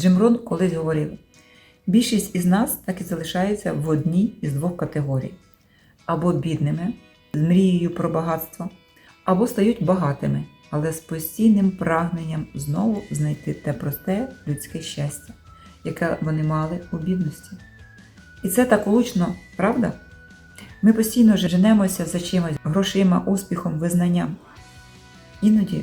Джим Рон колись говорив: більшість із нас так і залишається в одній із двох категорій: або бідними, з мрією про багатство, або стають багатими, але з постійним прагненням знову знайти те просте людське щастя, яке вони мали у бідності. І це так влучно, правда? Ми постійно женемося за чимось грошима, успіхом, визнанням. Іноді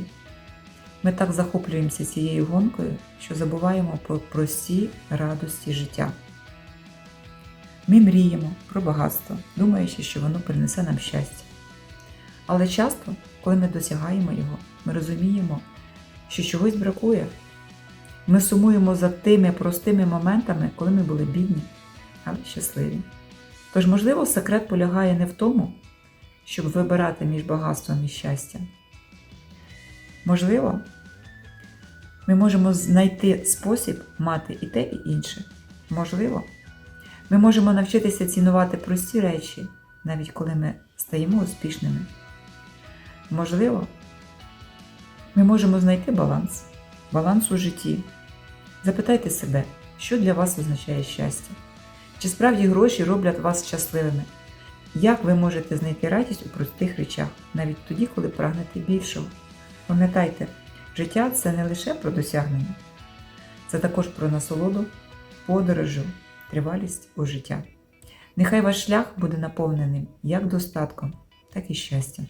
ми так захоплюємося цією гонкою, що забуваємо про прості радості життя. Ми мріємо про багатство, думаючи, що воно принесе нам щастя. Але часто, коли ми досягаємо його, ми розуміємо, що чогось бракує. Ми сумуємо за тими простими моментами, коли ми були бідні, але щасливі. Тож, можливо, секрет полягає не в тому, щоб вибирати між багатством і щастям. Можливо, ми можемо знайти спосіб мати і те, і інше. Можливо, ми можемо навчитися цінувати прості речі, навіть коли ми стаємо успішними. Можливо, ми можемо знайти баланс, баланс у житті. Запитайте себе, що для вас означає щастя? Чи справді гроші роблять вас щасливими? Як ви можете знайти радість у простих речах, навіть тоді, коли прагнете більшого? Пам'ятайте, життя це не лише про досягнення, це також про насолоду, подорожу, тривалість у життя. Нехай ваш шлях буде наповненим як достатком, так і щастям.